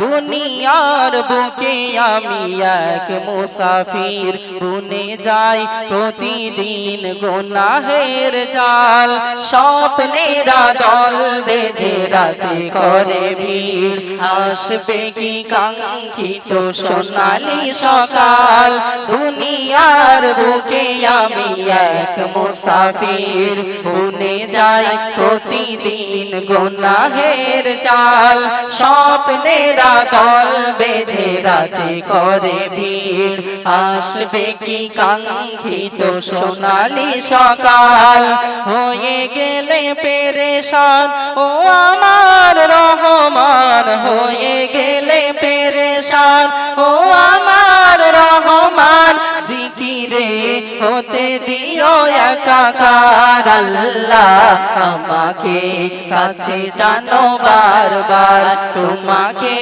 দুনিয়ার বুকে আমি এক মুসাফির। বুনে যাই প্রতিদিন গোনাহের জাল। স্বপ্নেরা দল বেঁধে রাতে করে ভিড়। আসবে কি কাঙ্ক্ষিত সোনালি সকাল? দুনিয়ার বুকে আমি এক মুসাফির। যাই প্রতিদিন গোনাহের চাল। স্বপ্নেরা দল বেঁধে রাতে করে ভিড়। আসবে কি কাঙ্ক্ষিত সোনালি সকাল? হয়ে গেলে পেরেশান। ও আমার রহমান, হয়ে গেলে পেরেশান। ও হতে দিও একাকার আল্লাহ, আমাকে কাছে টানো বারবার। তোমাকে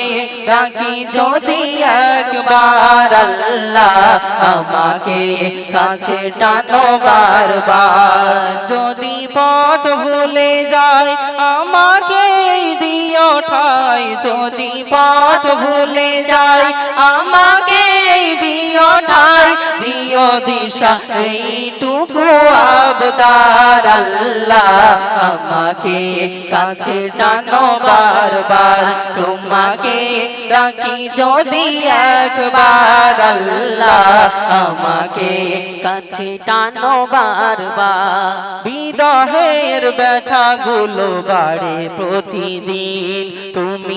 ডাকি যদি একবার আল্লাহ, আমাকে কাছে টানো বারবার। যদি পথ ভুলে যায় আমাকে দিও ঠাই। যদি পথ ভুলে যায় আমাকে দিও দিশা, এইটুকু আবদার আল্লাহ আমাকে কাছে টানো বারবার। তোমাকে যদি একবার আল্লাহ আমাকে কাছে টানো বারবার। বিরহের ব্যথা গুলো বাড়ে প্রতিদিন। তুমি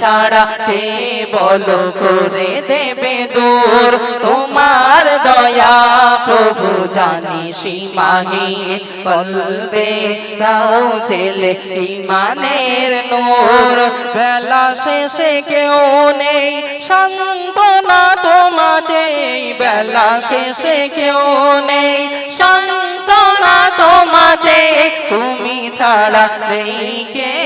ছাড়া কে বলো করে দেবে দূর। তোমার দয়া প্রভু জানি সীমাহীন কলবে দাও ছেলে ইমানের নূর। বেলা শেষে কেউ নেই, সান্ত্বনা তোমাতে বেলা শেষে কেউ নেই, সান্ত্বনা তোমাতে তুমি ছাড়া নেই এই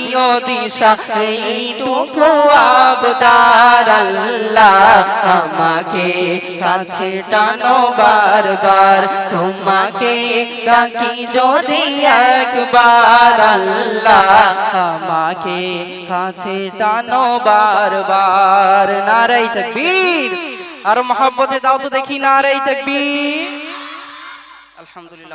দিও দিশা, এইটুকু আবদার আল্লাহ আমাকে কাছে টানো বারবার। তোমাকে ডাকি যদি একবার আল্লাহ আমাকে কাছে টানো বারবার। নারাই তকবীর। আর মহব্বতে দাও তো দেখি নারাই তকবীর। আলহামদুলিল্লাহ।